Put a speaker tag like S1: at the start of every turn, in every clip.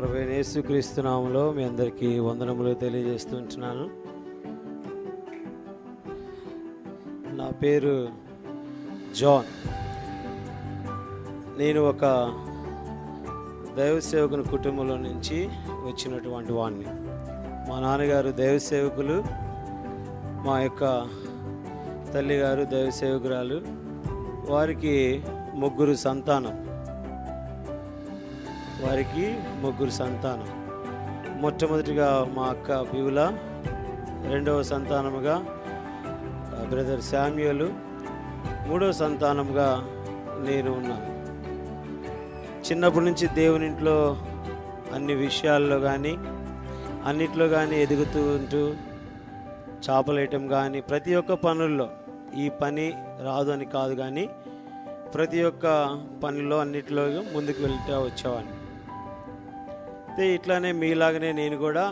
S1: ప్రభు యేసుక్రీస్తు మీ అందరికీ వందనములు తెలియజేస్తుంటున్నాను నా పేరు జాన్. నేను ఒక దైవ సేవకుని కుటుంబంలో నుంచి వచ్చినటువంటి వాడిని మా నాన్నగారు దైవ సేవకులు మా యొక్క తల్లిగారు దైవ సేవకురాలు వారికి ముగ్గురు సంతానం. వారికి ముగ్గురు సంతానం. మొట్టమొదటిగా మా అక్క బివుల రెండవ సంతానముగా బ్రదర్ శామ్యులు మూడవ సంతానముగా నేను ఉన్నాను. చిన్నప్పటి నుంచి దేవుని ఇంట్లో అన్ని విషయాల్లో కానీ అన్నిట్లో కానీ ఎదుగుతూ ఉంటూ చేపలేయటం కానీ ప్రతి ఒక్క పనుల్లో ఈ పని రాదు అని కాదు కానీ ప్రతి ఒక్క పనిలో అన్నిట్లో ముందుకు వెళ్తూ వచ్చేవాడిని. ఇట్లానే మీలాగనే నేను కూడా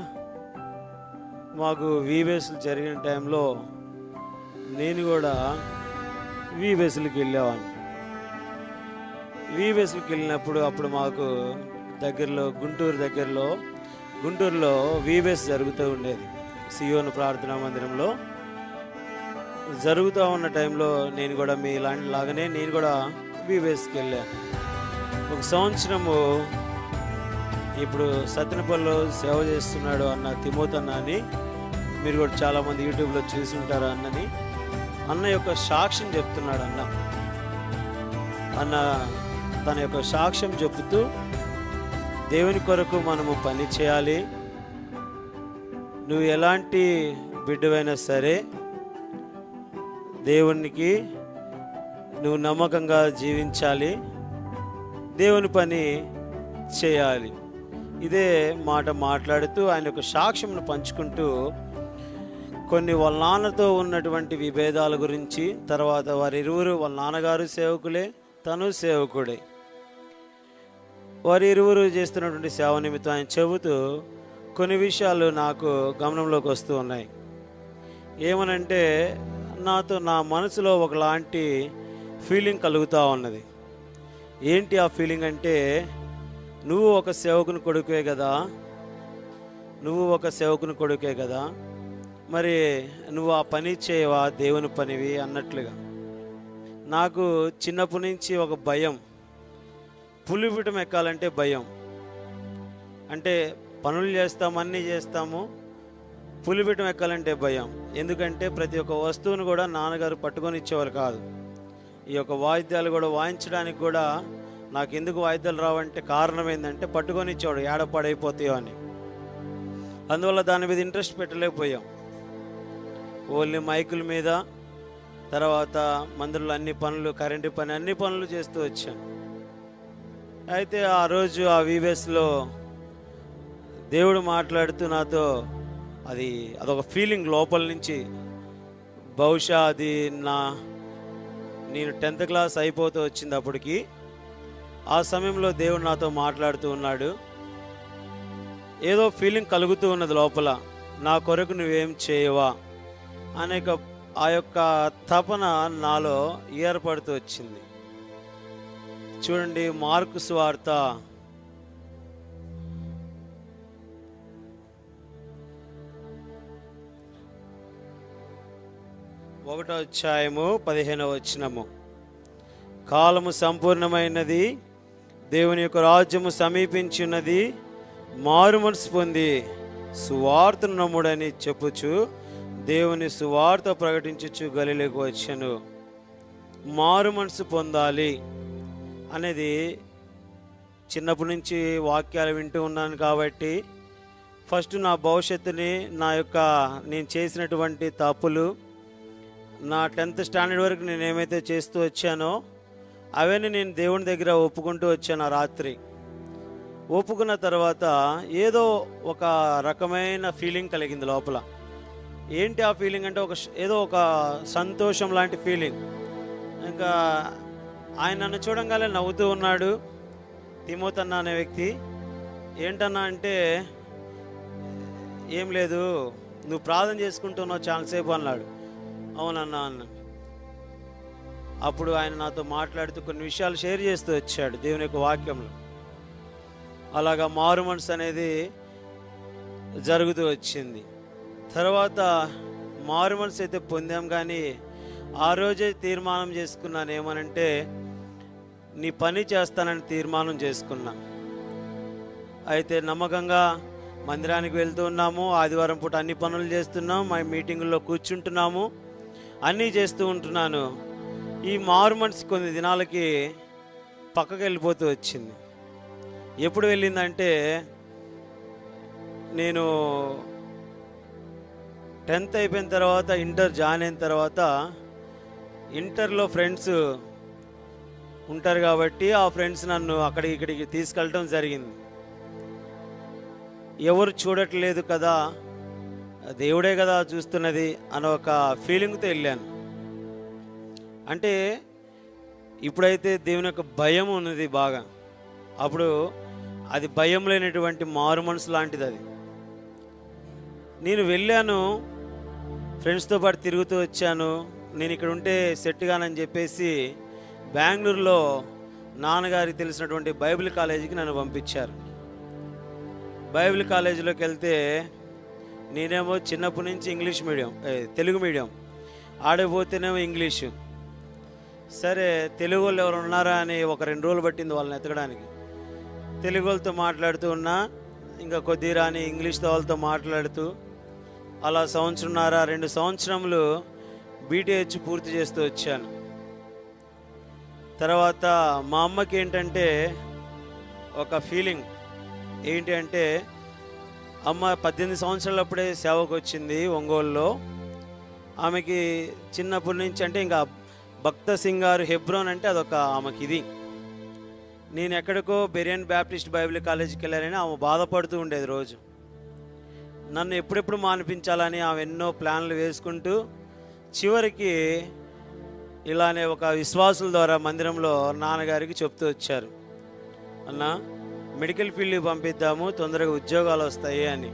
S1: మాకు వీవేసులు జరిగిన టైంలో నేను కూడా వీవేసులకి వెళ్ళేవాడిని. వీవేసులకి వెళ్ళినప్పుడు అప్పుడు మాకు దగ్గరలో గుంటూరు దగ్గరలో గుంటూరులో వీవేస్ జరుగుతూ ఉండేది. సియోను ప్రార్థనా మందిరంలో జరుగుతూ ఉన్న టైంలో నేను కూడా మీ లాంటి లాగానే నేను కూడా వీవేస్కి వెళ్ళాను. ఒక సంవత్సరము ఇప్పుడు సత్యనపల్లిలో సేవ చేస్తున్నాడు అన్న తిమోత్ అన్న అని. మీరు కూడా చాలామంది యూట్యూబ్లో చూసి ఉంటారు అన్నని. అన్న యొక్క సాక్ష్యం చెప్తున్నాడు అన్న. అన్న తన యొక్క సాక్ష్యం చెబుతూ దేవుని కొరకు మనము పని చేయాలి. నువ్వు ఎలాంటి బిడ్డవైనా సరే దేవునికి నువ్వు నమ్మకంగా జీవించాలి. దేవుని పని చేయాలి. ఇదే మాట మాట్లాడుతూ ఆయన యొక్క సాక్ష్యమును పంచుకుంటూ కొన్ని వాళ్ళ నాన్నతో ఉన్నటువంటి విభేదాల గురించి తర్వాత వారి ఇరువురు వాళ్ళ నాన్నగారు సేవకులే తను సేవకుడే. వారి ఇరువురు చేస్తున్నటువంటి సేవ నిమిత్తం ఆయన చెబుతూ కొన్ని విషయాలు నాకు గమనంలోకి వస్తూ ఉన్నాయి. ఏమనంటే నాతో నా మనసులో ఒకలాంటి ఫీలింగ్ కలుగుతూ ఉన్నది. ఏంటి ఆ ఫీలింగ్ అంటే నువ్వు ఒక సేవకుని కొడుకే కదా. నువ్వు ఒక సేవకుని కొడుకే కదా. మరి నువ్వు ఆ పని చేయవా? దేవుని పనివి అన్నట్లుగా. నాకు చిన్నప్పటి నుంచి ఒక భయం. పులిపిటం ఎక్కాలంటే భయం. అంటే పనులు చేస్తాం అన్నీ చేస్తాము. పులిపిటం ఎక్కాలంటే భయం. ఎందుకంటే ప్రతి ఒక్క వస్తువును కూడా నాన్నగారు పట్టుకొని ఇచ్చేవారు కాదు. ఈ యొక్క వాయిద్యాలు కూడా వాయించడానికి కూడా నాకు ఎందుకు వాయిద్యాలు రావంటే కారణం ఏంటంటే పట్టుకొని ఇచ్చాడు ఏడ పడైపోతాయో అని. అందువల్ల దాని మీద ఇంట్రెస్ట్ పెట్టలేకపోయాం. ఓన్లీ మైకుల మీద తర్వాత మందులు అన్ని పనులు కరెంటు పని అన్ని పనులు చేస్తూ వచ్చాను అయితే ఆ రోజు ఆ వీవేస్లో దేవుడు మాట్లాడుతూ నాతో అది అదొక ఫీలింగ్ లోపల నుంచి. బహుశా అది నా నేను టెన్త్ క్లాస్ అయిపోతూ వచ్చింది అప్పటికి. ఆ సమయంలో దేవుడు నాతో మాట్లాడుతూ ఉన్నాడు. ఏదో ఫీలింగ్ కలుగుతూ ఉన్నది లోపల. నా కొరకు నువ్వేం చేయవా? అనే ఆ యొక్క తపన నాలో ఏర్పడుతూ వచ్చింది. చూడండి మార్కు స్వార్త. ఒకటో అధ్యాయము పదిహేనవ వచ్చినము కాలము సంపూర్ణమైనది దేవుని యొక్క రాజ్యము సమీపించున్నది మారు మనసు పొంది సువార్తను నమ్ముడని చెప్పుచు దేవుని సువార్త ప్రకటించచ్చు గలిలోకి వచ్చాను. మారు మనసు పొందాలి అనేది చిన్నప్పటి నుంచి వాక్యాలు వింటూ ఉన్నాను కాబట్టి ఫస్ట్ నా భవిష్యత్తుని నా యొక్క నేను చేసినటువంటి తప్పులు నా టెన్త్ స్టాండర్డ్ వరకు నేను ఏమైతే చేస్తూ వచ్చానో అవన్నీ నేను దేవుని దగ్గర ఒప్పుకుంటూ వచ్చాను ఆ రాత్రి. ఒప్పుకున్న తర్వాత ఏదో ఒక రకమైన ఫీలింగ్ కలిగింది లోపల. ఏంటి ఆ ఫీలింగ్ అంటే ఒక ఏదో ఒక సంతోషం లాంటి ఫీలింగ్. ఇంకా ఆయన నన్ను చూడంగానే నవ్వుతూ ఉన్నాడు. తిమోతన్న అనే వ్యక్తి ఏంటన్నా అంటే ఏం లేదు నువ్వు ప్రార్థన చేసుకుంటున్నావు చాలాసేపు అన్నాడు. అవునన్నా అన్న. అప్పుడు ఆయన నాతో మాట్లాడుతూ కొన్ని విషయాలు షేర్ చేస్తూ వచ్చాడు దేవుని యొక్క వాక్యంలో. అలాగా మారు మనసు అనేది జరుగుతూ వచ్చింది. తర్వాత మారు మనసు అయితే పొందాం కానీ ఆ రోజే తీర్మానం చేసుకున్నాను ఏమనంటే నీ పని చేస్తానని తీర్మానం చేసుకున్నా. అయితే నమ్మకంగా మందిరానికి వెళ్తూ ఉన్నాము ఆదివారం పూట అన్ని పనులు చేస్తున్నాం మా మీటింగుల్లో కూర్చుంటున్నాము అన్నీ చేస్తూ ఉంటున్నాను. ఈ మారు మనసు కొన్ని దినాలకి పక్కకి వెళ్ళిపోతూ వచ్చింది. ఎప్పుడు వెళ్ళిందంటే నేను టెన్త్ అయిపోయిన తర్వాత ఇంటర్ జాయిన్ అయిన తర్వాత ఇంటర్లో ఫ్రెండ్స్ ఉంటారు కాబట్టి ఆ ఫ్రెండ్స్ నన్ను అక్కడికి ఇక్కడికి తీసుకెళ్ళటం జరిగింది. ఎవరు చూడట్లేదు కదా దేవుడే కదా చూస్తున్నది అన్న ఒక ఫీలింగ్తో వెళ్ళాను. అంటే ఇప్పుడైతే దేవుని యొక్క భయం ఉన్నది బాగా. అప్పుడు అది భయం లేనటువంటి మారు మనసు లాంటిది అది. నేను వెళ్ళాను ఫ్రెండ్స్తో పాటు తిరుగుతూ వచ్చాను నేను ఇక్కడ ఉంటే సెట్ కానని చెప్పేసి బెంగళూరులో నాన్నగారికి తెలిసినటువంటి బైబిల్ కాలేజీకి నన్ను పంపించారు. బైబిల్ కాలేజీలోకి వెళ్తే నేనేమో చిన్నప్పటి నుంచి ఇంగ్లీష్ మీడియం తెలుగు మీడియం. ఆడపోతేనేమో ఇంగ్లీషు. సరే తెలుగు వాళ్ళు ఎవరు ఉన్నారా అని ఒక రెండు రోజులు పట్టింది వాళ్ళని ఎతకడానికి. తెలుగు వాళ్ళతో మాట్లాడుతూ ఉన్నా ఇంకా కొద్ది రాని ఇంగ్లీష్తో వాళ్ళతో మాట్లాడుతూ అలా సంవత్సరంన్నర రెండు సంవత్సరములు బీటీహెచ్ పూర్తి చేస్తూ వచ్చాను. తర్వాత మా అమ్మకి ఏంటంటే ఒక ఫీలింగ్ ఏంటి అంటే అమ్మ పద్దెనిమిది సంవత్సరాలప్పుడే సేవకు వచ్చింది ఒంగోలులో. ఆమెకి చిన్నప్పటి నుంచి అంటే ఇంకా భక్త సింగారు హెబ్రోన్ అంటే అదొక ఆమెకి ఇది నేను ఎక్కడికో బెరియన్ బ్యాప్టిస్ట్ బైబిల్ కాలేజీకి వెళ్ళానని ఆమె బాధపడుతూ ఉండేది రోజు. నన్ను ఎప్పుడెప్పుడు మానిపించాలని ఆమె ఎన్నో ప్లాన్లు వేసుకుంటూ చివరికి ఇలానే ఒక విశ్వాసుల ద్వారా మందిరంలో నాన్నగారికి చెప్తూ వచ్చారు. అన్న మెడికల్ ఫీల్డ్కి పంపిద్దాము తొందరగా ఉద్యోగాలు వస్తాయి అని.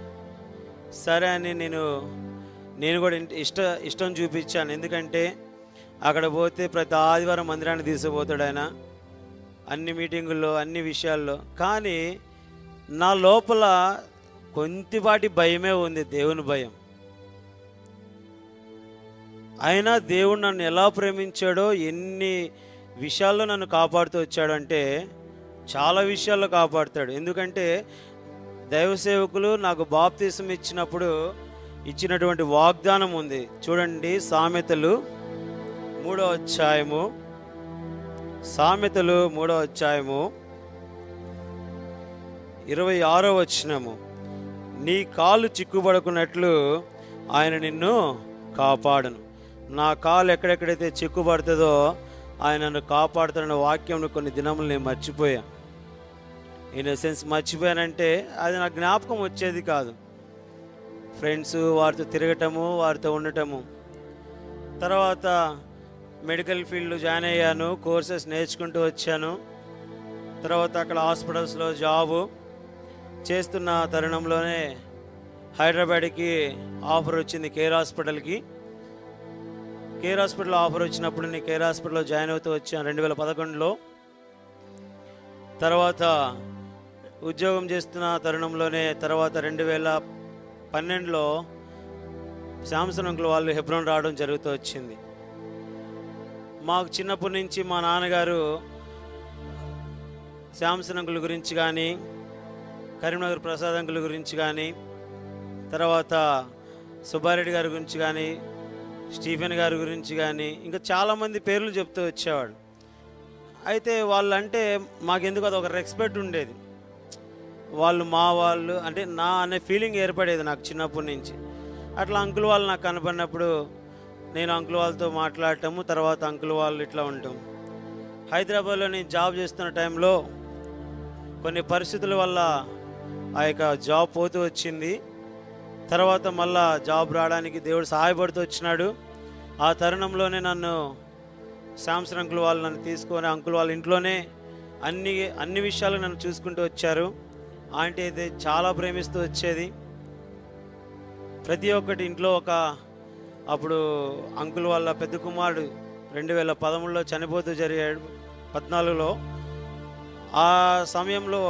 S1: సరే అని నేను నేను కూడా ఇష్ట ఇష్టం చూపించాను. ఎందుకంటే అక్కడ పోతే ప్రతి ఆదివారం మందిరాన్ని తీసుకుపోతాడు ఆయన. అన్ని మీటింగుల్లో అన్ని విషయాల్లో. కానీ నా లోపల కొంతపాటి భయమే ఉంది దేవుని భయం. అయినా దేవుడు నన్ను ఎలా ప్రేమించాడో ఎన్ని విషయాల్లో నన్ను కాపాడుతూ వచ్చాడంటే చాలా విషయాల్లో కాపాడుతాడు. ఎందుకంటే దైవ సేవకులు నాకు బాప్తీసం ఇచ్చినప్పుడు ఇచ్చినటువంటి వాగ్దానం ఉంది. చూడండి సామెతలు. మూడో అధ్యాయము. సామెతలు మూడో అధ్యాయము. ఇరవై ఆరో వచ్చినము నీ కాలు చిక్కుబడుకున్నట్లు ఆయన నిన్ను కాపాడును. నా కాలు ఎక్కడెక్కడైతే చిక్కుబడుతుందో ఆయన నన్ను కాపాడుతున్న వాక్యంను కొన్ని దినములు నేను మర్చిపోయా. ఇన్ సెన్స్ మర్చిపోయానంటే అది నా జ్ఞాపకం వచ్చేది కాదు. ఫ్రెండ్స్ వారితో తిరగటము వారితో ఉండటము. తర్వాత మెడికల్ ఫీల్డ్లో జాయిన్ అయ్యాను కోర్సెస్ నేర్చుకుంటూ వచ్చాను. తర్వాత అక్కడ హాస్పిటల్స్లో జాబు. చేస్తున్న తరుణంలోనే హైదరాబాద్కి ఆఫర్ వచ్చింది కేర్ హాస్పిటల్కి. కేర్ హాస్పిటల్ ఆఫర్ వచ్చినప్పుడు నేను కేర్ హాస్పిటల్లో జాయిన్ అవుతూ వచ్చాను రెండు వేల పదకొండులో. తర్వాత ఉద్యోగం చేస్తున్న తరుణంలోనే తర్వాత రెండు వేల పన్నెండులో శాంసంగ్ వాళ్ళు హెబ్రోన్ రావడం జరుగుతూ వచ్చింది. మాకు చిన్నప్పటి నుంచి మా నాన్నగారు శాంసంగ్ గురించి కానీ కరీంనగర్ ప్రసాద్ అంకుల గురించి కానీ తర్వాత సుబ్బారెడ్డి గారి గురించి కానీ స్టీఫెన్ గారి గురించి కానీ ఇంకా చాలామంది పేర్లు చెప్తూ వచ్చేవాడు అయితే వాళ్ళంటే మాకెందుకు అది ఒక రెస్పెక్ట్ ఉండేది. వాళ్ళు మా వాళ్ళు అంటే నా అనే ఫీలింగ్ ఏర్పడేది నాకు చిన్నప్పటి నుంచి. అట్లా అంకుల్ వాళ్ళు నాకు కనపడినప్పుడు నేను అంకుల్ వాళ్ళతో మాట్లాడటము తర్వాత అంకుల్ వాళ్ళు ఇట్లా ఉంటాం హైదరాబాద్లో నేను జాబ్ చేస్తున్న టైంలో కొన్ని పరిస్థితుల వల్ల ఆ యొక్క జాబ్ పోతూ వచ్చింది. తర్వాత మళ్ళా జాబ్ రావడానికి దేవుడు సహాయపడుతూ వచ్చినాడు. ఆ తరుణంలోనే నన్ను శాంసన్ అంకుల్ వాళ్ళు నన్ను తీసుకొని అంకుల్ వాళ్ళ ఇంట్లోనే అన్ని అన్ని విషయాలు నన్ను చూసుకుంటూ వచ్చారు. ఆంటీ అయితే చాలా ప్రేమిస్తూ వచ్చేది. ప్రతి ఒక్కటి ఇంట్లో ఒక అప్పుడు అంకుల్ వాళ్ళ పెద్ద కుమారుడు రెండు వేల పదమూడులో చనిపోతూ జరిగాడు. పద్నాలుగులో ఆ సమయంలో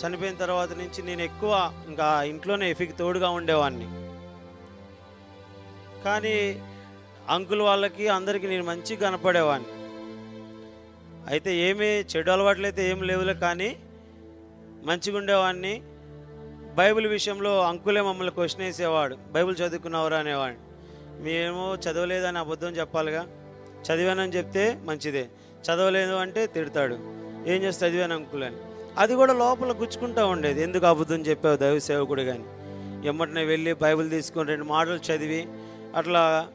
S1: చనిపోయిన తర్వాత నుంచి నేను ఎక్కువ ఇంకా ఇంట్లోనే ఎఫికి తోడుగా ఉండేవాడిని కానీ అంకుల్ వాళ్ళకి అందరికీ నేను మంచిగా కనపడేవాడిని అయితే ఏమీ చెడు అలవాట్లు అయితే ఏం లేవులే కానీ మంచిగా ఉండేవాడిని బైబిల్ విషయంలో అంకులే మమ్మల్ని క్వశ్చన్ వేసేవాడు. బైబిల్ చదువుకున్నవరా అనేవాడు మేము చదవలేదని అబద్ధం చెప్పాలిగా? చదివానని చెప్తే మంచిదే. చదవలేదు అంటే తిడతాడు. ఏం చేస్తే చదివాను అంకుల్ అని? అది కూడా లోపల గుచ్చుకుంటూ ఉండేది. ఎందుకు అబద్ధం చెప్పావు దైవ సేవకుడు కానీ ఎమ్మటనే వెళ్ళి బైబిల్ తీసుకొని రెండు మాటలు చదివి అట్లా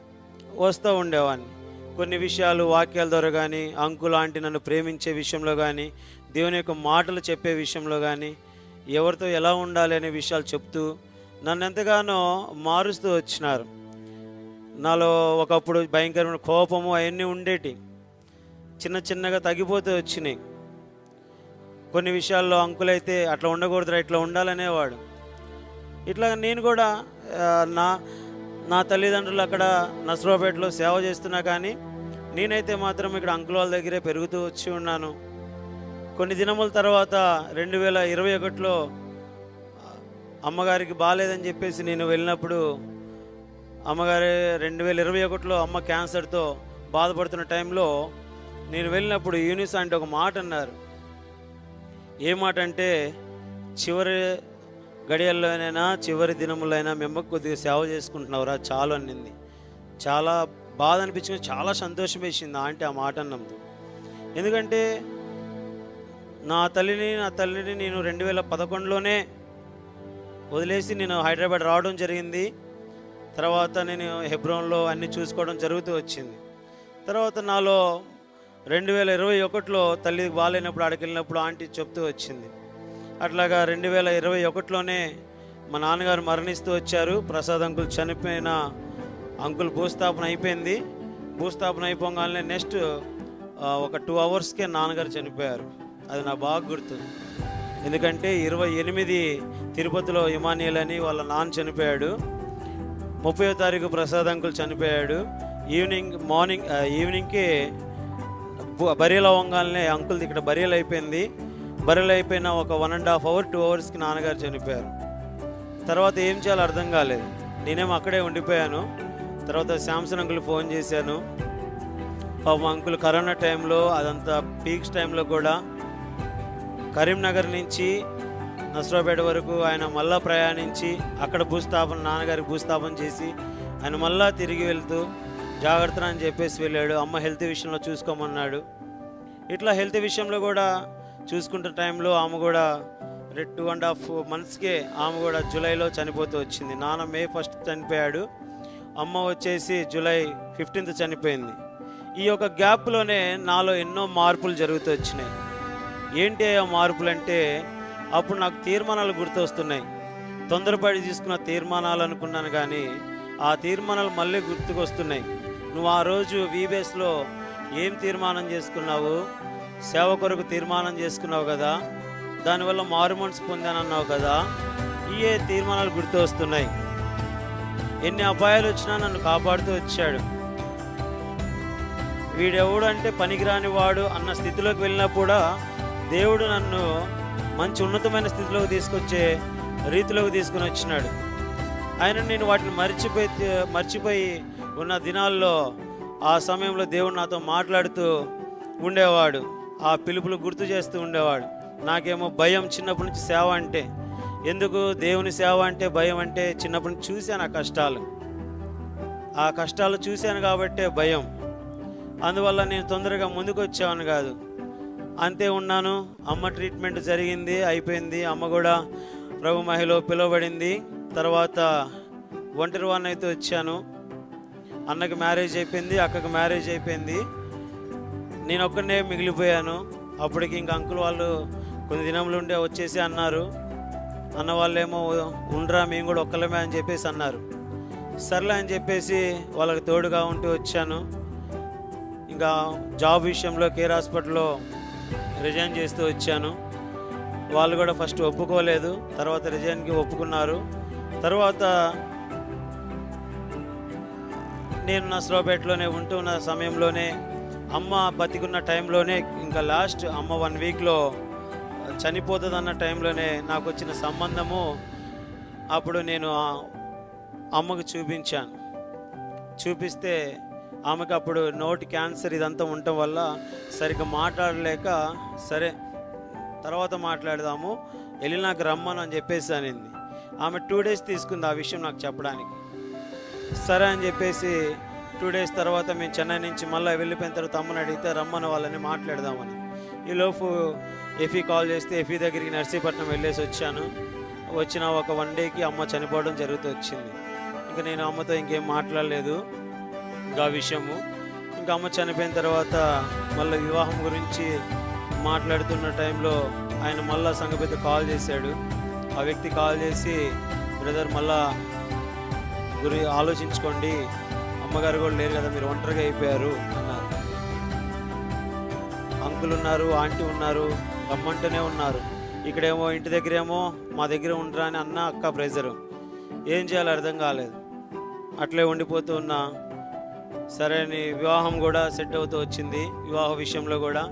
S1: వస్తూ ఉండేవాడిని. కొన్ని విషయాలు వాక్యాల ద్వారా కానీ అంకుల్ ఆంటీ నన్ను ప్రేమించే విషయంలో కానీ దేవుని యొక్క మాటలు చెప్పే విషయంలో కానీ ఎవరితో ఎలా ఉండాలి అనే విషయాలు చెప్తూ నన్ను ఎంతగానో మారుస్తూ వచ్చినారు. నాలో ఒకప్పుడు భయంకరమైన కోపము అవన్నీ ఉండేటి. చిన్న చిన్నగా తగ్గిపోతూ వచ్చినాయి. కొన్ని విషయాల్లో అంకులైతే అట్లా ఉండకూడదురా ఇట్లా ఉండాలనేవాడు. ఇట్లా నేను కూడా నా నా తల్లిదండ్రులు అక్కడ నసరాపేటలో సేవ చేస్తున్నా కానీ నేనైతే మాత్రం ఇక్కడ అంకుల వాళ్ళ దగ్గరే పెరుగుతూ వచ్చి ఉన్నాను. కొన్ని దినముల తర్వాత రెండు వేల ఇరవై ఒకటిలో అమ్మగారికి బాగాలేదని చెప్పేసి నేను వెళ్ళినప్పుడు అమ్మగారి రెండు వేల ఇరవై ఒకటిలో అమ్మ క్యాన్సర్తో బాధపడుతున్న టైంలో నేను వెళ్ళినప్పుడు యూనిస్ అంటే ఒక మాట అన్నారు. ఏ మాట అంటే చివరి గడియల్లోనైనా చివరి దినములైనా మేము కొద్దిగా సేవ చేసుకుంటున్నావురా చాలు అన్నింది చాలా బాధ అనిపించింది చాలా సంతోషం వేసింది ఆంటీ ఆ మాట అన్నందు ఎందుకంటే నా తల్లిని నా తల్లిని నేను రెండు వేల పదకొండులోనే వదిలేసి నేను హైదరాబాద్ రావడం జరిగింది. తర్వాత నేను హెబ్రోన్లో అన్నీ చూసుకోవడం జరుగుతూ వచ్చింది. తర్వాత నాలో రెండు వేల ఇరవై ఒకటిలో తల్లి బాగాలేనప్పుడు ఆడికి వెళ్ళినప్పుడు ఆంటీ చెప్తూ వచ్చింది. అట్లాగా రెండు వేల ఇరవై ఒకటిలోనే మా నాన్నగారు మరణిస్తూ వచ్చారు. ప్రసాద్ అంకుల్ చనిపోయిన అంకుల్ భూస్థాపన అయిపోయింది. భూస్థాపన అయిపోగానే నెక్స్ట్ ఒక టూ అవర్స్కే నాన్నగారు చనిపోయారు. అది నా బాగా గుర్తు. ఎందుకంటే ఇరవై ఎనిమిది తిరుపతిలో ఇమానియల్ అని వాళ్ళ నాన్న చనిపోయాడు. ముప్పై తారీఖు ప్రసాద్ అంకుల్ చనిపోయాడు. ఈవినింగ్ మార్నింగ్ ఈవినింగ్కి బు- అవ్వగానే అంకుల్ది ఇక్కడ బరియలు అయిపోయింది. బరియలు అయిపోయిన ఒక one and half hour two అవర్స్కి నాన్నగారు చనిపోయారు. తర్వాత ఏం చేయాలో అర్థం కాలేదు. నేనేమో అక్కడే ఉండిపోయాను. తర్వాత శాంసంగ్ అంకుల్ ఫోన్ చేశాను. పాపం అంకుల్ కరోనా టైంలో అదంతా పీక్స్ టైంలో కూడా కరీంనగర్ నుంచి నసరాపేట వరకు ఆయన మళ్ళా ప్రయాణించి అక్కడ భూస్థాపన నాన్నగారికి భూస్థాపన చేసి ఆయన మళ్ళా తిరిగి వెళ్తూ జాగ్రత్త అని చెప్పేసి వెళ్ళాడు. అమ్మ హెల్త్ విషయంలో చూసుకోమన్నాడు. ఇట్లా హెల్త్ విషయంలో కూడా చూసుకుంటున్న టైంలో ఆమె కూడా టూ అండ్ హాఫ్ మంత్స్కే ఆమె కూడా జూలైలో చనిపోతూ వచ్చింది. నాన్న మే ఫస్ట్ చనిపోయాడు. అమ్మ వచ్చేసి జూలై ఫిఫ్టీన్త్ చనిపోయింది. ఈ యొక్క గ్యాప్లోనే నాలో ఎన్నో మార్పులు జరుగుతూ వచ్చినాయి. ఏంటి ఆ మార్పులు అంటే అప్పుడు నాకు తీర్మానాలు గుర్తొస్తున్నాయి. తొందరపడి తీసుకున్న తీర్మానాలు అనుకున్నాను కానీ ఆ తీర్మానాలు మళ్ళీ గుర్తుకొస్తున్నాయి. నువ్వు ఆ రోజు వీబేస్లో ఏం తీర్మానం చేసుకున్నావు? సేవ కొరకు తీర్మానం చేసుకున్నావు కదా? దానివల్ల మారు మనసు పొందానన్నావు కదా? ఇయే తీర్మానాలు గుర్తు వస్తున్నాయి ఎన్ని అపాయాలు వచ్చినా నన్ను కాపాడుతూ వచ్చాడు. వీడెవడంటే పనికిరాని వాడు అన్న స్థితిలోకి వెళ్ళినా కూడా దేవుడు నన్ను మంచి ఉన్నతమైన స్థితిలోకి తీసుకొచ్చే రీతిలోకి తీసుకుని వచ్చినాడు. ఆయన నేను వాటిని మర్చిపోయి మర్చిపోయి ఉన్న దినాల్లో ఆ సమయంలో దేవుడు నాతో మాట్లాడుతూ ఉండేవాడు. ఆ పిలుపులు గుర్తు చేస్తూ ఉండేవాడు. నాకేమో భయం చిన్నప్పటి నుంచి సేవ అంటే ఎందుకు దేవుని సేవ అంటే భయం అంటే చిన్నప్పటి నుంచి చూశాను ఆ కష్టాలు. ఆ కష్టాలు చూశాను కాబట్టే భయం. అందువల్ల నేను తొందరగా ముందుకు వచ్చేవాను కాదు. అంతే ఉన్నాను. అమ్మ ట్రీట్మెంట్ జరిగింది అయిపోయింది. అమ్మ కూడా ప్రభు మహిళ పిలువబడింది. తర్వాత ఒంటరి వాడిని అయితే వచ్చాను. అన్నకి మ్యారేజ్ అయిపోయింది అక్కకి మ్యారేజ్ అయిపోయింది. నేను ఒక్కనే మిగిలిపోయాను. అప్పటికి ఇంక అంకుల్ వాళ్ళు కొన్ని దినములు ఉండే వచ్చేసి అన్నారు. అన్న వాళ్ళేమో ఉండరా మేము కూడా ఒక్కలమే అని చెప్పేసి అన్నారు. సర్లే అని చెప్పేసి వాళ్ళకి తోడుగా ఉంటూ వచ్చాను. ఇంకా జాబ్ విషయంలో కేర్ హాస్పిటల్లో రిజైన్ చేస్తూ వచ్చాను. వాళ్ళు కూడా ఫస్ట్ ఒప్పుకోలేదు. తర్వాత రిజైన్కి ఒప్పుకున్నారు. తర్వాత నేను నా నసరాపేటలోనే ఉంటున్న సమయంలోనే అమ్మ బతికున్న టైంలోనే ఇంకా లాస్ట్ అమ్మ వన్ వీక్లో చనిపోతుందన్న టైంలోనే నాకు వచ్చిన సంబంధము అప్పుడు నేను అమ్మకు చూపించాను. చూపిస్తే ఆమెకు అప్పుడు నోటి క్యాన్సర్ ఇదంతా ఉండటం వల్ల సరిగ్గా మాట్లాడలేక సరే తర్వాత మాట్లాడదాము వెళ్ళి నాకు రమ్మను అని చెప్పేసి అనింది. ఆమె టూ డేస్ తీసుకుంది ఆ విషయం నాకు చెప్పడానికి. సరే అని చెప్పేసి టూ డేస్ తర్వాత మేము చెన్నై నుంచి మళ్ళీ వెళ్ళిపోయిన తర్వాత అమ్మని అడిగితే రమ్మని వాళ్ళని మాట్లాడదామని. ఈలోపు ఎఫీ కాల్ చేస్తే ఎఫీ దగ్గరికి నర్సీపట్నం వెళ్ళేసి వచ్చాను. వచ్చిన ఒక వన్ డేకి అమ్మ చనిపోవడం జరుగుతూ వచ్చింది. ఇంకా నేను అమ్మతో ఇంకేం మాట్లాడలేదు. ఇంకా విషయము. ఇంకా అమ్మ చనిపోయిన తర్వాత మళ్ళీ వివాహం గురించి మాట్లాడుతున్న టైంలో ఆయన మళ్ళా సంఘ పెద్ద కాల్ చేశాడు. ఆ వ్యక్తి కాల్ చేసి బ్రదర్ మళ్ళా గురి ఆలోచించుకోండి. అమ్మగారు కూడా లేరు కదా మీరు ఒంటరిగా అయిపోయారు అన్నారు. అంకుల్ ఉన్నారు ఆంటీ ఉన్నారు రమ్మంటూనే ఉన్నారు. ఇక్కడేమో ఇంటి దగ్గరేమో మా దగ్గర ఉండరా అని అన్న అక్క ప్రెజరు. ఏం చేయాలో అర్థం కాలేదు. అట్లే ఉండిపోతూ ఉన్నా సరే అని వివాహం కూడా సెట్ అవుతూ వచ్చింది వివాహ విషయంలో కూడా.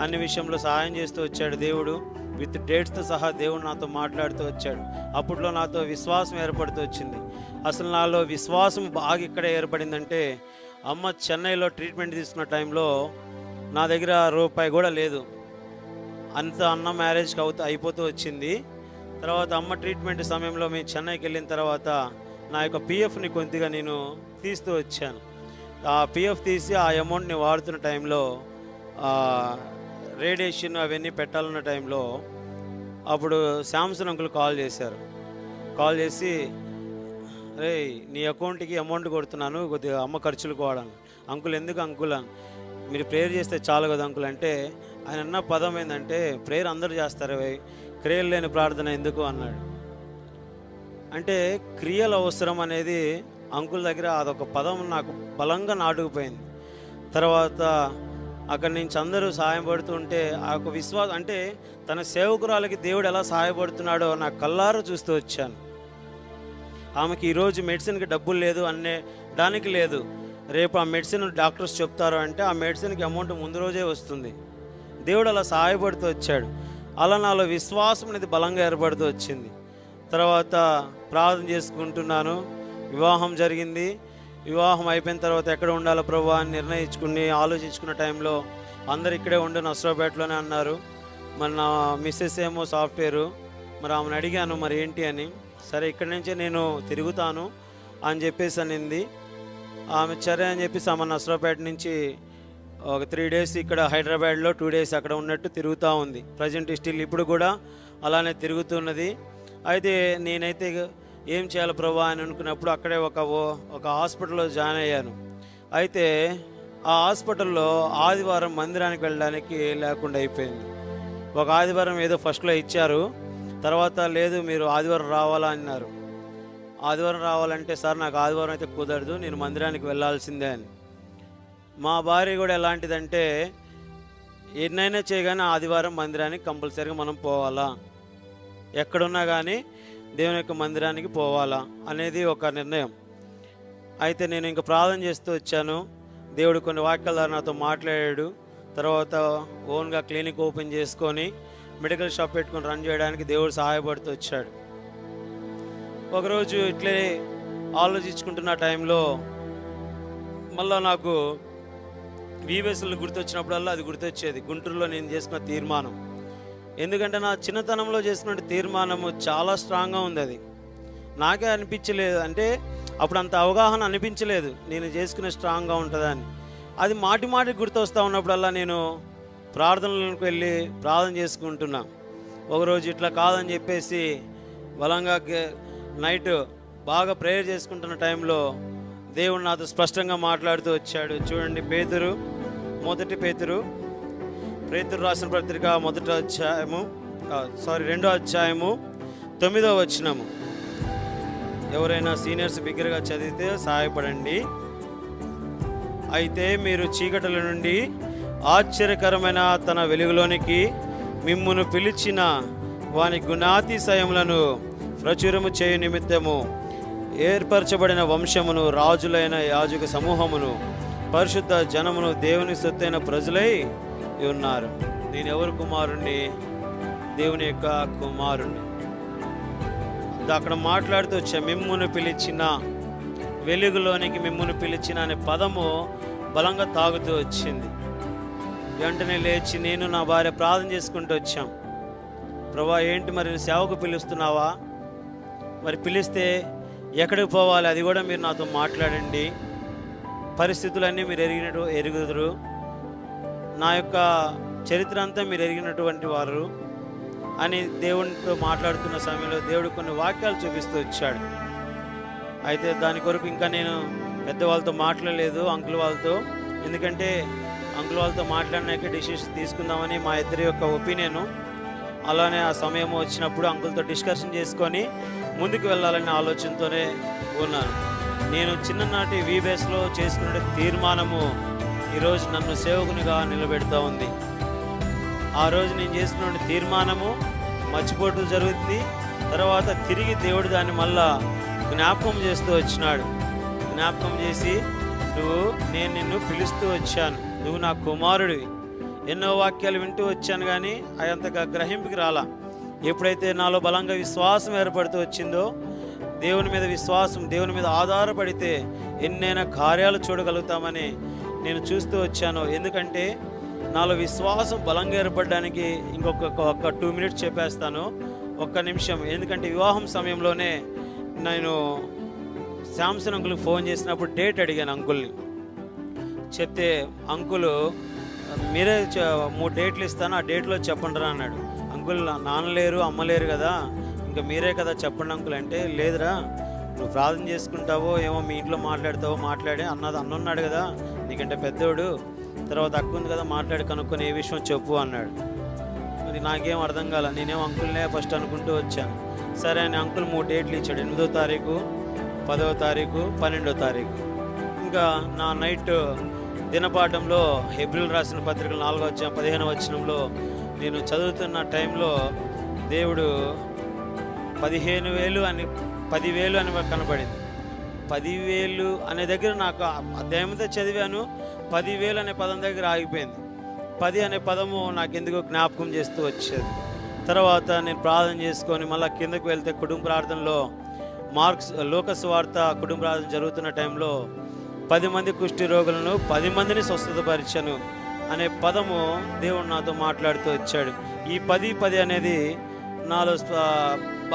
S1: అన్ని విషయంలో సహాయం చేస్తూ వచ్చాడు దేవుడు. విత్ డేట్స్తో సహా దేవుడు నాతో మాట్లాడుతూ వచ్చాడు. అప్పట్లో నాతో విశ్వాసం ఏర్పడుతూ వచ్చింది. అసలు నాలో విశ్వాసం బాగా ఇక్కడ ఏర్పడిందంటే అమ్మ చెన్నైలో ట్రీట్మెంట్ తీసుకున్న టైంలో నా దగ్గర రూపాయి కూడా లేదు. అంత అన్న మ్యారేజ్కి అవుతూ అయిపోతూ వచ్చింది. తర్వాత అమ్మ ట్రీట్మెంట్ సమయంలో మేము చెన్నైకి వెళ్ళిన తర్వాత నా యొక్క పిఎఫ్ని కొద్దిగా నేను తీస్తూ వచ్చాను. ఆ పిఎఫ్ తీసి ఆ అమౌంట్ని వాడుతున్న టైంలో రేడియేషన్ అవన్నీ పెట్టాలన్న టైంలో అప్పుడు శాంసంగ్ అంకుల్ కాల్ చేశారు. కాల్ చేసి రే నీ అకౌంట్కి అమౌంట్ కొడుతున్నాను కొద్దిగా అమ్మ ఖర్చులు కోవడం. అంకుల్ ఎందుకు అంకుల్ అని. మీరు ప్రేయర్ చేస్తే చాలు కదా అంకుల్ అంటే ఆయన అన్న పదం ఏంటంటే ప్రేయర్ అందరూ చేస్తారు క్రియలు లేని ప్రార్థన ఎందుకు? అన్నాడు. అంటే క్రియలు అవసరం అనేది అంకుల్ దగ్గర అదొక పదం నాకు బలంగా నాటుకుపోయింది. తర్వాత అక్కడి నుంచి అందరూ సహాయపడుతుంటే ఆ యొక్క విశ్వాసం అంటే తన సేవకురాలకి దేవుడు ఎలా సహాయపడుతున్నాడో నా కల్లారు చూస్తూ వచ్చాను. ఆమెకి ఈరోజు మెడిసిన్కి డబ్బులు లేదు అనే దానికి లేదు. రేపు ఆ మెడిసిన్ డాక్టర్స్ చెప్తారు అంటే ఆ మెడిసిన్కి అమౌంట్ ముందు రోజే వస్తుంది. దేవుడు అలా సహాయపడుతూ వచ్చాడు. అలా నాలో విశ్వాసం అనేది బలంగా ఏర్పడుతూ వచ్చింది. తర్వాత ప్రార్థన చేసుకుంటున్నాను. వివాహం జరిగింది. వివాహం అయిపోయిన తర్వాత ఎక్కడ ఉండాలో ప్రభు అని నిర్ణయించుకుని ఆలోచించుకున్న టైంలో అందరు ఇక్కడే ఉండి నసరాపేటలోనే అన్నారు. మరి నా మిస్సెస్ ఏమో సాఫ్ట్వేరు. మరి ఆమెను అడిగాను మరి ఏంటి అని? సరే ఇక్కడి నుంచే నేను తిరుగుతాను అని చెప్పేసి అనింది. ఆమె సరే అని చెప్పేసి ఆమె నసరాపేట నుంచి ఒక త్రీ డేస్ ఇక్కడ హైదరాబాద్లో టూ డేస్ అక్కడ ఉన్నట్టు తిరుగుతూ ఉంది. ప్రజెంట్ స్టిల్ ఇప్పుడు కూడా అలానే తిరుగుతున్నది. అయితే నేనైతే ఏం చేయాలి ప్రభా అని అనుకున్నప్పుడు అక్కడే ఒక ఓ- ఒక హాస్పిటల్లో జాయిన్ అయ్యాను. అయితే ఆ హాస్పిటల్లో ఆదివారం మందిరానికి వెళ్ళడానికి లేకుండా అయిపోయింది. ఒక ఆదివారం ఏదో ఫస్ట్లో ఇచ్చారు. తర్వాత లేదు మీరు ఆదివారం రావాలా అన్నారు. ఆదివారం రావాలంటే సార్ నాకు ఆదివారం అయితే కుదరదు నేను మందిరానికి వెళ్ళాల్సిందే అని. మా భార్య కూడా ఎలాంటిదంటే ఎన్నైనా చేయగానే ఆదివారం మందిరానికి కంపల్సరీగా మనం పోవాలా. ఎక్కడున్నా కానీ దేవుని యొక్క మందిరానికి పోవాలా అనేది ఒక నిర్ణయం. అయితే నేను ఇంకా ప్రార్థన చేస్తూ వచ్చాను. దేవుడు కొన్ని వాక్యాల ద్వారా నాతో మాట్లాడాడు. తర్వాత ఓన్గా క్లినిక్ ఓపెన్ చేసుకొని మెడికల్ షాప్ పెట్టుకొని రన్ చేయడానికి దేవుడు సహాయపడుతూ వచ్చాడు. ఒకరోజు ఇట్లే ఆలోచించుకుంటున్న టైంలో మళ్ళా నాకు వీవెస్లు గుర్తొచ్చినప్పుడల్లా అది గుర్తొచ్చేది. గుంటూరులో నేను చేసుకున్న తీర్మానం. ఎందుకంటే నా చిన్నతనంలో చేసినటువంటి తీర్మానము చాలా స్ట్రాంగ్గా ఉంది అది. నాకే అనిపించలేదు. అంటే అప్పుడు అంత అవగాహన అనిపించలేదు. నేను చేసుకునే స్ట్రాంగ్గా ఉంటుందని. అది మాటి మాటి గుర్తొస్తూ ఉన్నప్పుడల్లా నేను ప్రార్థనలకు వెళ్ళి ప్రార్థన చేసుకుంటున్నా. ఒకరోజు ఇట్లా కాదని చెప్పేసి బలంగా నైట్ బాగా ప్రేయర్ చేసుకుంటున్న టైంలో దేవుడు నాతో స్పష్టంగా మాట్లాడుతూ వచ్చాడు. చూడండి పేతురు మొదటి పేతురు పేతురు రాసిన పత్రిక మొదట అధ్యాయము సారీ రెండో అధ్యాయము తొమ్మిదో వచ్చినము ఎవరైనా సీనియర్స్ బిగ్గరగా చదివితే సహాయపడండి. అయితే మీరు చీకటల నుండి ఆశ్చర్యకరమైన తన వెలుగులోనికి మిమ్మును పిలిచిన వాని గుణాతిశయములను ప్రచురము చేయు నిమిత్తము ఏర్పరచబడిన వంశమును రాజులైన యాజక సమూహమును పరిశుద్ధ జనమును దేవుని సొత్తైన ప్రజలై ఉన్నారు. నేను ఎవరు కుమారుణ్ణి? దేవుని యొక్క కుమారుణ్ణి. అక్కడ మాట్లాడుతూ వచ్చా మిమ్మును పిలిచిన వెలుగులోనికి మిమ్మును పిలిచిన అనే పదము బలంగా తాగుతూ వచ్చింది. వెంటనే లేచి నేను నా భార్య ప్రార్థన చేసుకుంటూ వచ్చాం. ప్రభా ఏంటి మరి సేవకు పిలుస్తున్నావా? మరి పిలిస్తే ఎక్కడికి పోవాలి? అది కూడా మీరు నాతో మాట్లాడండి. పరిస్థితులన్నీ మీరు ఎరిగినట్టు ఎరుగుదురు. నా యొక్క చరిత్ర అంతా మీరు ఎరిగినటువంటి వారు అని దేవునితో మాట్లాడుతున్న సమయంలో దేవుడు కొన్ని వాక్యాలు చూపిస్తూ వచ్చాడు. అయితే దాని కొరకు ఇంకా నేను పెద్దవాళ్ళతో మాట్లాడలేదు అంకుల్ వాళ్ళతో. ఎందుకంటే అంకుల్ వాళ్ళతో మాట్లాడినాక డిసిషన్ తీసుకుందామని మా ఇద్దరి యొక్క ఒపీనియను. అలానే ఆ సమయం వచ్చినప్పుడు అంకుల్తో డిస్కషన్ చేసుకొని ముందుకు వెళ్ళాలనే ఆలోచనతోనే ఉన్నాను. నేను చిన్ననాటి వీబేస్లో చేసుకున్న తీర్మానము ఈరోజు నన్ను సేవకునిగా నిలబెడుతూ ఉంది. ఆ రోజు నేను చేసిన తీర్మానము మర్చిపోవటం జరుగుతుంది. తర్వాత తిరిగి దేవుడు దాన్ని మళ్ళా జ్ఞాపకం చేస్తూ వచ్చినాడు. జ్ఞాపకం చేసి నువ్వు నేను నిన్ను పిలుస్తూ వచ్చాను. నువ్వు నా కుమారుడివి. ఎన్నో వాక్యాలు వింటూ వచ్చాను కానీ అదంతగా గ్రహింపుకి రాలా. ఎప్పుడైతే నాలో బలంగా విశ్వాసం ఏర్పడుతూ వచ్చిందో దేవుని మీద విశ్వాసం దేవుని మీద ఆధారపడితే ఎన్నైనా కార్యాలు చూడగలుగుతామని నేను చూస్తూ వచ్చాను. ఎందుకంటే నాలో విశ్వాసం బలంగా ఏర్పడడానికి ఇంకొక ఒక్క టూ మినిట్స్ చెప్పేస్తాను. ఒక్క నిమిషం. ఎందుకంటే వివాహం సమయంలోనే నేను శాంసంగ్ అంకుల్కి ఫోన్ చేసినప్పుడు డేట్ అడిగాను అంకుల్ని చెప్తే అంకులు మీరే మూడు డేట్లు ఇస్తాను. ఆ డేట్లో చెప్పండి రా అన్నాడు. అంకుల్ నాన్న లేరు అమ్మ లేరు కదా. ఇంకా మీరే కదా చెప్పండి అంకుల్ అంటే లేదురా. నువ్వు ప్రార్థన చేసుకుంటావో ఏమో మీ ఇంట్లో మాట్లాడతావో మాట్లాడి అన్నది అన్నున్నాడు కదా. నీకంటే పెద్దోడు తర్వాత అక్క ఉంది కదా మాట్లాడి కనుక్కొని ఏ విషయం చెప్పు అన్నాడు. మరి నాకేం అర్థం కాల నేనేం అంకుల్నే ఫస్ట్ అనుకుంటూ వచ్చాను. సరే అని అంకుల్ మూడు డేట్లు ఇచ్చాడు ఎనిమిదో తారీఖు పదవ తారీఖు పన్నెండో తారీఖు. ఇంకా నా నైట్ దినపాఠంలో ఏప్రిల్ రాసిన పత్రికలు నాలుగో వచ్చిన పదిహేను వచ్చినంలో నేను చదువుతున్న టైంలో దేవుడు పదిహేను వేలు అని పదివేలు అని కనబడింది పదివేలు అనే దగ్గర నాకు అధ్యాయంతో చదివాను. పదివేలు అనే పదం దగ్గర ఆగిపోయింది. పది అనే పదము నాకు ఎందుకో జ్ఞాపకం చేస్తూ వచ్చేది. తర్వాత నేను ప్రార్థన చేసుకొని మళ్ళీ కిందకు వెళ్తే కుటుంబ ప్రార్థనలో మార్క్స్ లోకస్ వార్త కుటుంబ ప్రార్థన జరుగుతున్న టైంలో పది మంది కుష్టి రోగులను పది మందిని స్వస్థతపరిచాను అనే పదము దేవుడు నాతో మాట్లాడుతూ వచ్చాడు. ఈ పది పది అనేది నాలో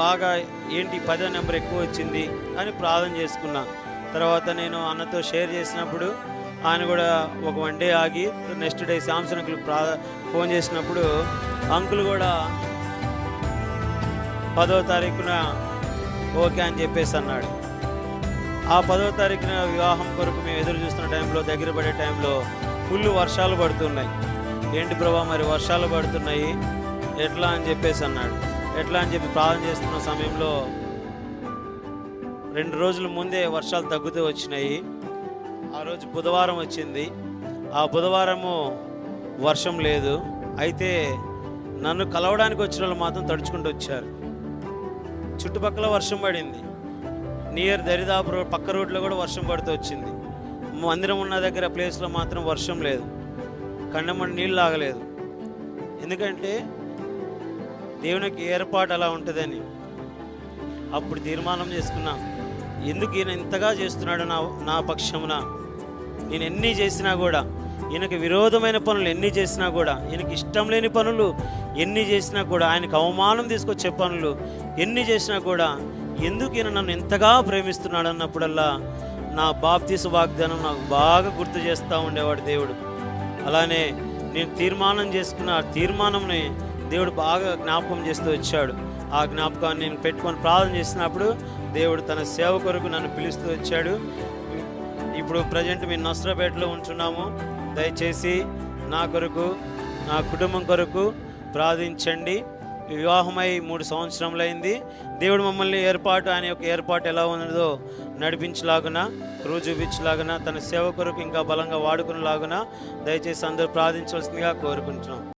S1: బాగా ఏంటి పదో నెంబర్ ఎక్కువ వచ్చింది అని ప్రార్థన చేసుకున్నా. తర్వాత నేను అన్నతో షేర్ చేసినప్పుడు ఆయన కూడా ఒక వన్ డే ఆగి నెక్స్ట్ డే శాంసంగ్ అంకుల్ ప్రా ఫోన్ చేసినప్పుడు అంకుల్ కూడా పదో తారీఖున ఓకే అని చెప్పేసి అన్నాడు. ఆ పదో తారీఖున వివాహం కొరకు మేము ఎదురు చూస్తున్న టైంలో దగ్గర పడే టైంలో ఫుల్ వర్షాలు పడుతున్నాయి. ఏంటి ప్రభా మరి వర్షాలు పడుతున్నాయి? ఎట్లా అని చెప్పేసి అన్నాడు. ఎట్లా అని చెప్పి ప్రార్థన చేస్తున్న సమయంలో రెండు రోజుల ముందే వర్షాలు తగ్గుతూ వచ్చినాయి. ఆ రోజు బుధవారం వచ్చింది. ఆ బుధవారము వర్షం లేదు. అయితే నన్ను కలవడానికి వచ్చిన వాళ్ళు మాత్రం తడుచుకుంటూ వచ్చారు. చుట్టుపక్కల వర్షం పడింది. నియర్ దరిదాపు రోడ్ పక్క రోడ్లో కూడా వర్షం పడుతూ వచ్చింది. మందిరం ఉన్న దగ్గర ప్లేస్లో మాత్రం వర్షం లేదు. కండమని నీళ్ళు ఆగలేదు ఎందుకంటే దేవునికి ఏర్పాటు అలా ఉంటుందని అప్పుడు తీర్మానం చేసుకున్నా. ఎందుకు ఈయన ఇంతగా చేస్తున్నాడు నా నా పక్షమున? నేను ఎన్ని చేసినా కూడా ఈయనకి విరోధమైన పనులు ఎన్ని చేసినా కూడా ఈయనకి ఇష్టం లేని పనులు ఎన్ని చేసినా కూడా ఆయనకు అవమానం తీసుకొచ్చే పనులు ఎన్ని చేసినా కూడా ఎందుకు ఈయన నన్ను ఎంతగా ప్రేమిస్తున్నాడు అన్నప్పుడల్లా నా బాప్తీసు వాగ్దానం నాకు బాగా గుర్తు చేస్తూ ఉండేవాడు దేవుడు. అలానే నేను తీర్మానం చేసుకున్న ఆ తీర్మానంని దేవుడు బాగా జ్ఞాపకం చేస్తూ వచ్చాడు. ఆ జ్ఞాపకాన్ని నేను పెట్టుకొని ప్రార్థన చేసినప్పుడు దేవుడు తన సేవ కొరకు నన్ను పిలుస్తూ వచ్చాడు. ఇప్పుడు ప్రజెంట్ మేము నస్రపేటలో ఉంటున్నాము. దయచేసి నా కొరకు నా కుటుంబం కొరకు ప్రార్థించండి. వివాహమై మూడు సంవత్సరములైంది. దేవుడు మమ్మల్ని ఏర్పాటు ఆయన యొక్క ఏర్పాటు ఎలా ఉన్నదో నడిపించలాగున క్రూ చూపించలాగున తన సేవ కొరకు ఇంకా బలంగా వాడుకునేలాగున దయచేసి అందరూ ప్రార్థించవలసిందిగా కోరుకుంటున్నాం.